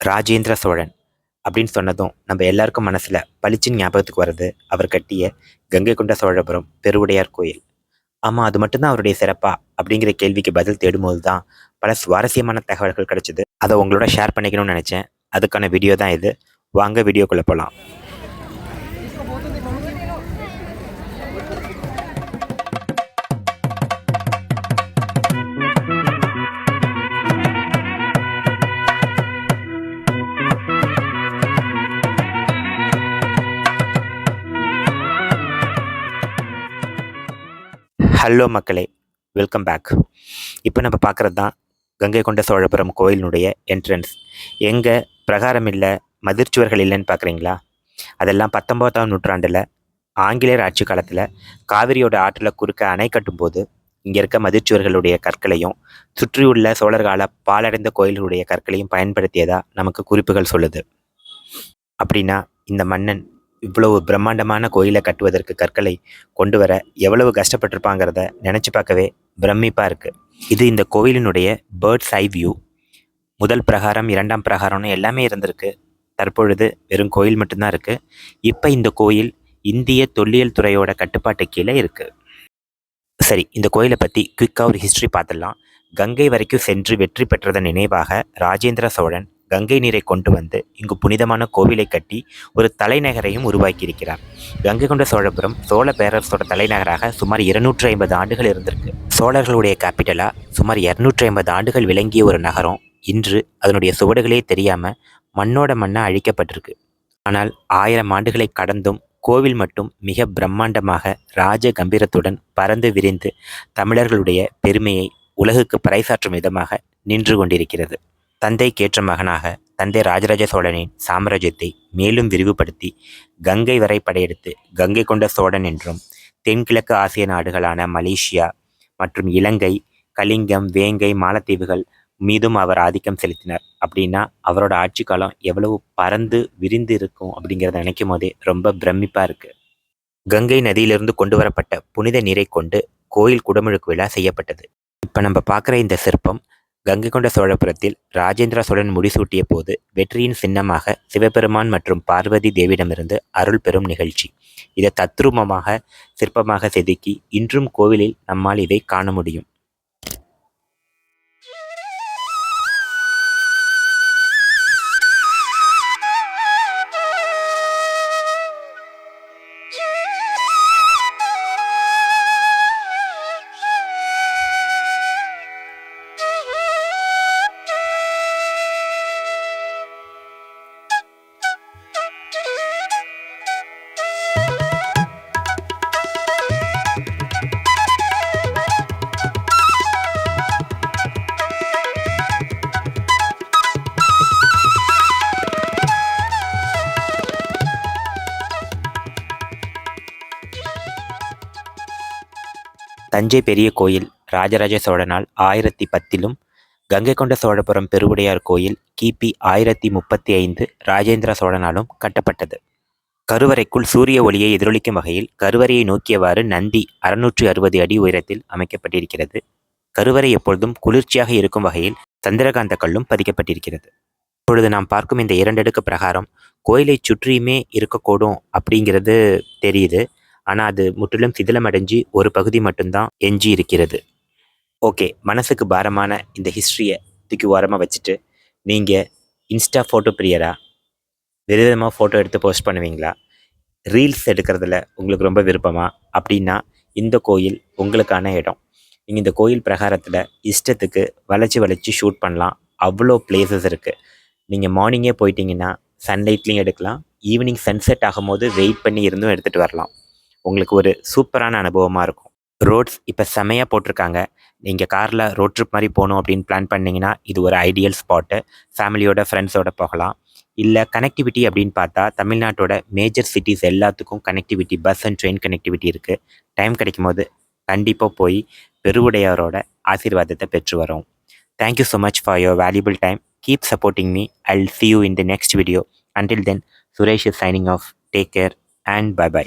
ராஜேந்திர சோழன் அப்படின்னு சொன்னதும் நம்ம எல்லாருக்கும் மனசில் பளிச்சுன்னு ஞாபகத்துக்கு வர்றது அவர் கட்டிய கங்கை கொண்ட சோழபுரம் பெருவுடையார் கோயில். ஆமாம் அது மட்டும்தான் அவருடைய சிறப்பா அப்படிங்கிற கேள்விக்கு பதில் தேடும்போது தான் பல சுவாரஸ்யமான தகவல்கள் கிடைச்சிது. அதை உங்களோட ஷேர் பண்ணிக்கணும்னு நினச்சேன். அதுக்கான வீடியோ தான் இது. வாங்க வீடியோக்குள்ளே போகலாம் ஹலோ மக்களே வெல்கம் பேக் இப்போ நம்ம பார்க்குறது தான் கங்கை கொண்ட சோழபுரம் கோயிலினுடைய என்ட்ரன்ஸ் எங்கே பிரகாரம் இல்லை மதிர்ச்சுவர்கள் இல்லைன்னு பார்க்குறீங்களா? அதெல்லாம் பத்தொம்போதாம் நூற்றாண்டில் ஆங்கிலேயர் ஆட்சி காலத்தில் காவிரியோட ஆற்றில் குறுக்க அணை கட்டும்போது இங்கே இருக்க மதிர்ச்சுவர்களுடைய கற்களையும் சுற்றியுள்ள சோழர்கால பாலடைந்த கோயில்களுடைய கற்களையும் பயன்படுத்தியதாக நமக்கு குறிப்புகள் சொல்லுது. அப்படின்னா இந்த மன்னன் இவ்வளவு பிரம்மாண்டமான கோயிலை கட்டுவதற்கு கற்களை கொண்டு வர எவ்வளவு கஷ்டப்பட்டிருப்பாங்கிறத நினச்சி பார்க்கவே பிரமிப்பாக இருக்குது இது இந்த கோயிலினுடைய பேர்ட்ஸ் ஐ வியூ முதல் பிரகாரம் இரண்டாம் பிரகாரம்னு எல்லாமே இருந்திருக்கு. தற்பொழுது வெறும் கோயில் மட்டும்தான் இருக்குது இப்போ இந்த கோயில் இந்திய தொல்லியல் துறையோட கட்டுப்பாட்டு கீழே இருக்குது சரி இந்த கோயிலை பற்றி குயிக்காக ஒரு ஹிஸ்ட்ரி பார்த்துடலாம். கங்கை வரைக்கும் சென்று வெற்றி பெற்றதன் நினைவாக ராஜேந்திர சோழன் கங்கை நீரை கொண்டு வந்து இங்கு புனிதமான கோவிலை கட்டி ஒரு தலைநகரையும் உருவாக்கியிருக்கிறார். கங்கை கொண்ட சோழபுரம் சோழ பேரரசோட தலைநகராக சுமார் இருநூற்றி ஐம்பது ஆண்டுகள் இருந்திருக்கு. சோழர்களுடைய கேபிட்டலாக சுமார் இரநூற்றி ஐம்பது ஆண்டுகள் விளங்கிய ஒரு நகரம். இன்று அதனுடைய சுவடுகளே தெரியாமல் மண்ணோட மண்ணாக அழிக்கப்பட்டிருக்கு. ஆனால் ஆயிரம் ஆண்டுகளை கடந்தும் கோவில் மட்டும் மிக பிரம்மாண்டமாக ராஜ கம்பீரத்துடன் பறந்து விரிந்து தமிழர்களுடைய பெருமையை உலகுக்கு பறைசாற்றும் விதமாக நின்று கொண்டிருக்கிறது. தந்தைக்கேற்ற மகனாக தந்தை ராஜராஜ சோழனின் சாம்ராஜ்யத்தை மேலும் விரிவுபடுத்தி கங்கை வரை படையெடுத்து கங்கை கொண்ட சோழன் என்றும் தென்கிழக்கு ஆசிய நாடுகளான மலேசியா மற்றும் இலங்கை கலிங்கம் வேங்கை மாலத்தீவுகள் மீதும் அவர் ஆதிக்கம் செலுத்தினார். அப்படின்னா அவரோட ஆட்சி காலம் எவ்வளவு பறந்து விரிந்து இருக்கும் அப்படிங்கிறத நினைக்கும் போதே ரொம்ப பிரமிப்பாக இருக்குது கங்கை நதியிலிருந்து கொண்டு வரப்பட்ட புனித நீரை கொண்டு கோயில் குடமுழுக்கு விழா செய்யப்பட்டது. இப்போ நம்ம பார்க்குற இந்த சிற்பம் கங்கை கொண்ட சோழபுரத்தில் ராஜேந்திர சோழன் முடிசூட்டிய போது வெற்றியின் சின்னமாக சிவபெருமான் மற்றும் பார்வதி தேவியிடமிருந்து அருள் பெறும் நிகழ்ச்சி. இதை தத்ரூபமாக சிற்பமாக செதுக்கி இன்றும் கோவிலில் நம்மால் இதை காண முடியும். தஞ்சை பெரிய கோயில் ராஜராஜ சோழனால் ஆயிரத்தி பத்திலும் கங்கை கொண்ட சோழபுரம் பெருவுடையார் கோயில் கிபி ஆயிரத்தி முப்பத்தி ஐந்து ராஜேந்திர சோழனாலும் கட்டப்பட்டது. கருவறைக்குள் சூரிய ஒளியை எதிரொலிக்கும் வகையில் கருவறையை நோக்கியவாறு நந்தி அறுநூற்றி அறுபது அடி உயரத்தில் அமைக்கப்பட்டிருக்கிறது. கருவறை எப்பொழுதும் குளிர்ச்சியாக இருக்கும் வகையில் சந்திரகாந்த கல்லும் பதிக்கப்பட்டிருக்கிறது. இப்பொழுது நாம் பார்க்கும் இந்த இரண்டடுக்கு பிரகாரம் கோயிலை சுற்றியுமே இருக்கக்கூடும் அப்படிங்கிறது தெரியுது. ஆனால் அது முற்றிலும் சிதிலமடைஞ்சு ஒரு பகுதி மட்டும்தான் எஞ்சி இருக்கிறது ஓகே மனசுக்கு பாரமான இந்த ஹிஸ்ட்ரியை தூக்கி ஓரமாக வச்சுட்டு நீங்கள் இன்ஸ்டா ஃபோட்டோ பிரியரா? விதவிதமாக ஃபோட்டோ எடுத்து போஸ்ட் பண்ணுவீங்களா? ரீல்ஸ் எடுக்கிறதுல உங்களுக்கு ரொம்ப விருப்பமா? அப்படின்னா இந்த கோயில் உங்களுக்கான இடம். நீங்கள் இந்த கோயில் பிரகாரத்தில் இஷ்டத்துக்கு வளைச்சி வளைச்சி ஷூட் பண்ணலாம். அவ்வளோ பிளேசஸ் இருக்குது நீங்கள் மார்னிங்கே போயிட்டீங்கன்னா சன்லைட்லேயும் எடுக்கலாம். ஈவினிங் சன்செட் ஆகும்போது வெயிட் பண்ணி இருந்தும் எடுத்துகிட்டு வரலாம். உங்களுக்கு ஒரு சூப்பரான அனுபவமாக இருக்கும். ரோட்ஸ் இப்போ செமையாக போட்டிருக்காங்க. நீங்கள் காரில் ரோட் ட்ரிப் மாதிரி போகணும் அப்படின்னு பிளான் பண்ணிங்கன்னா இது ஒரு ஐடியல் ஸ்பாட்டு ஃபேமிலியோட ஃப்ரெண்ட்ஸோட போகலாம். இல்லை கனெக்டிவிட்டி அப்படின்னு பார்த்தா தமிழ்நாட்டோட மேஜர் சிட்டிஸ் எல்லாத்துக்கும் connectivity bus and train connectivity இருக்குது டைம் கிடைக்கும் போது கண்டிப்பாக போய் பெருவுடையாரோட ஆசீர்வாதத்தை பெற்று வரோம். Thank you so much for your valuable time keep supporting me I see you in the next video until then Suresh is signing off take care and bye bye